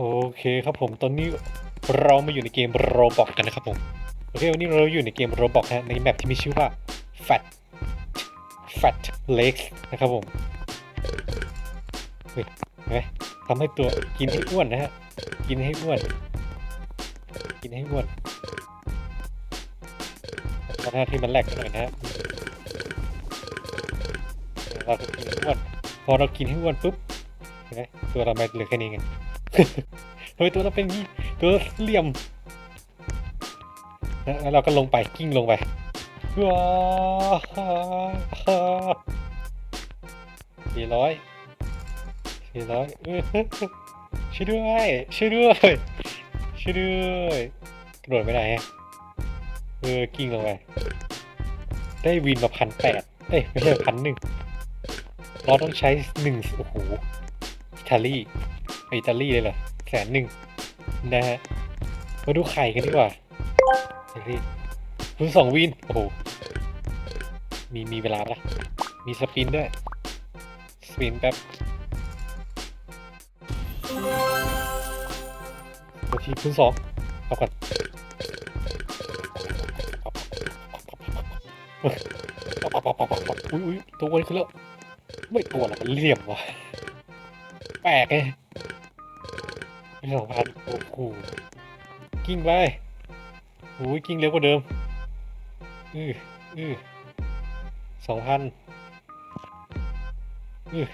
โอเคครับผมตอนนี้เรามาอยู่ในเกมโรบอกกันนะครับผมโอเควันนี้เราอยู่ในเกมโรบอกนะในแมปที่มีชื่อว่า Fat Fat Legs นะครับผมเฮ้ยเห็นไหมทำให้ตัวกินให้อ้วนนะฮะกินให้อ้วน กินให้อ้วนตอนหน้าที่มันแหลกหน่อยนะฮะเรากินให้อ้วนพอเรากินให้อ้วนปุ๊บเห็นไหมตัวเราไม่เหลือแค่นี้ไง ทำไมตัวเราเป็นอย่างนี้ตัวเหลี่ยมแล้วเราก็ลงไปกิ้งลงไปว้าวสี่ร้อยสี่ร้อยช่วยด้วยช่วยด้วยช่วยด้วยกระโดดไม่ได้ฮะเออกิ้งลงไปได้วินมาพันแปดเอ้ยไม่ใช่พันหนึ่งเราต้องใช้หนึ่งโอ้โหอิตาลีไป อิตาลีเลยเหรอแสนหนึ่งนะฮะ มาดูไข่กันดีกว่าเฮ้ยคุณสองวิน โอ้โห มีมีเวลาปะมีสปินด้วย สปินแป๊บนาทีคุณสองเอาก่อนอุ้ยตัวอ้วนขึ้นแล้ว ไม่ตัวหรอกมันเหลี่ยมว่ะ แปลกไง สองพันโอ้โหกิ้งไปโอ้ยกิ้งเร็วกว่าเดิม อืออือสองพันอือ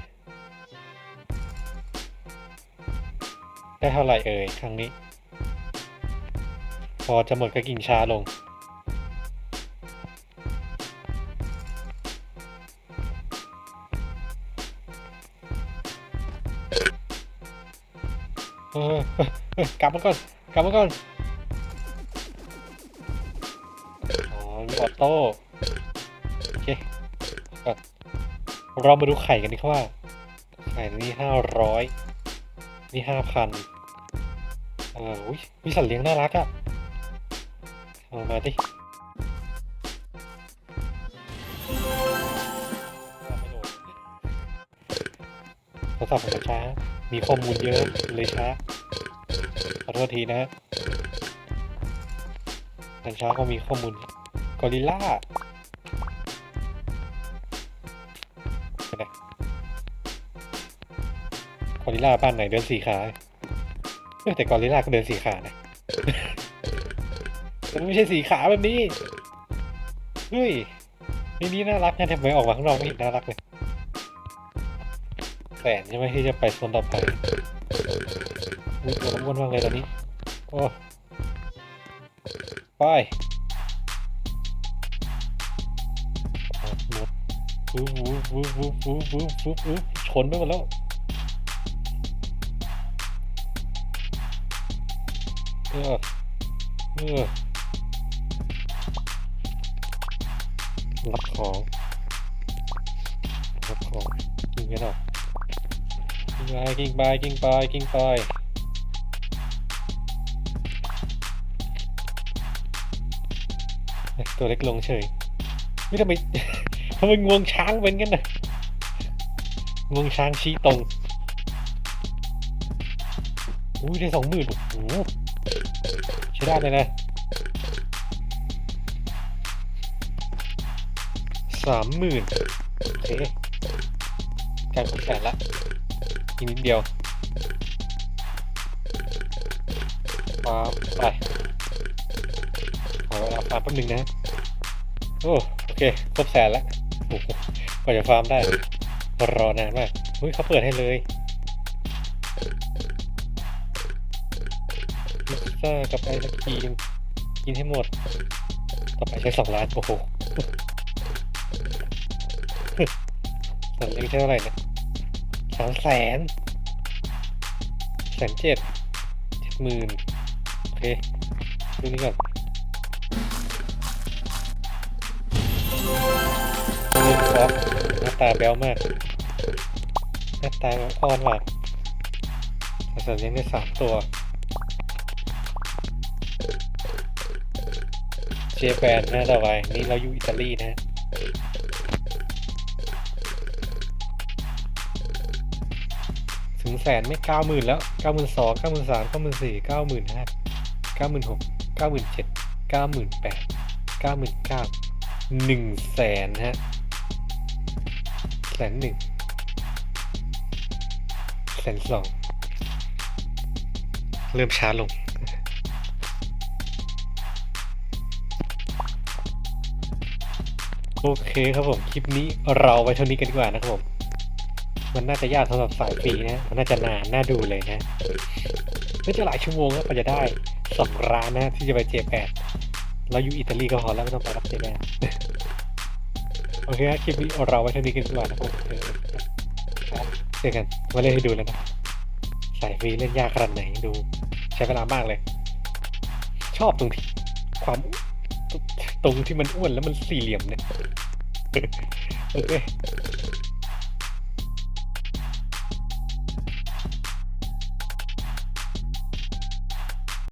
ได้เท่าไหร่เอ่ยครั้งนี้ พอจะหมดก็กิ่งช้าลง เออกลับมาก่อน กลับมาก่อน อ๋อมีออโต้ โอเคก่อนเรามาดูไข่กันดีกว่า ไข่นี่ห้าร้อย นี่ห้าพันเอออุ้ยวิสัตว์เลี้ยงน่ารักอะเอามาดิโทรศัพท์ผมช้า มีข้อมูลเยอะเลยช้าขอโทษทีนะฮะมันช้าก็มีข้อมูลกอริลล่าไปไหนกอริลล่าบ้านไหนเดินสี่ขาเอ้ยแต่กอริลลาก็เดินสี่ขานะมันไม่ใช่สี่ขาแบบนี้เฮ้ยนี่นี่น่ารักนะทำไมออกมาข้างนอกไม่เห็นน่ารักเลย แสนใช่ไหมที่จะไปโซนต่อไปอุ้ยตัวอ้วนมากเลยตอนนี้ โอ้ไปหมดวูบวูบวูบวูบวูบวูบวูบวูบชนไปหมดแล้วเออเออรับของรับของกินกันหน่อยกิน ไปกินไปกินไปกินไปตัวเล็กลงเฉยไม่ทำไมทำไมงวงช้างเป็นกันนะงวงช้างชี้ตรงอุ้ยได้สองหมื่นโอ้โหใช้ได้เลยนะสามหมื่นโอเคการครบแสนละ อีกนิดเดียวฟาร์มไปขอเวลาฟาร์มแป๊บหนึงนะ โอ้โอเค ครบแสนและโอ้โหกว่าจะฟาร์มได้ รอนานมากอุ้ยเขาเปิดให้เลยพิซซ่ากับไอศครีมกินให้หมด ต่อไปใช้สองล้านโอ้โหสันเล็กใช้เท่าไหร่นะ สามแสนแสนเจ็ดเจ็ดหมื่นโอเคดูนี่ก่อนดูครับหน้าตาแบ๊วมาก หน้าตาอ่อนหวานแต่สัตว์เลี้ยงได้สามตัว เจแปนนะต่อไปนี่เราอยู่อิตาลีนะฮะ งงแสนไม่เก้าหมื่นแล้วเก้าหมื่นสองเก้าหมื่นสามเก้าหมื่นสี่เก้าหมื่นห้าเก้าหมื่นหกเก้าหมื่นเจ็ดเก้าหมื่นแปดเก้าหมื่นเก้าหนึ่งแสนฮะแสนหนึ่งแสนสองเริ่มช้าลงโอเคครับผม คลิปนี้เราไว้เท่านี้กันดีกว่านะครับผม มันน่าจะยากสำหรับสายฟีนะ มันน่าจะนานน่าดูเลยนะน่จะหลายชั่วโมงแล้วกว่าจะได้สองร้านนะที่จะไปเจแปดเราอยู่อิตาลีก็พอแล้วไม่ต้องไปรับเจแปดโอเคครับคลิปนี้เราไว้เท่านี้กันกว่านะครับเออครับเจอกันมาเล่นให้ดูแล้วนะสายฟรีเล่นยากขนาดไหนดู ใช้เวลามากเลย ชอบตรงที่ความตรงที่มันอ้วนแล้วมันสี่เหลี่ยมเนี่ยโอเค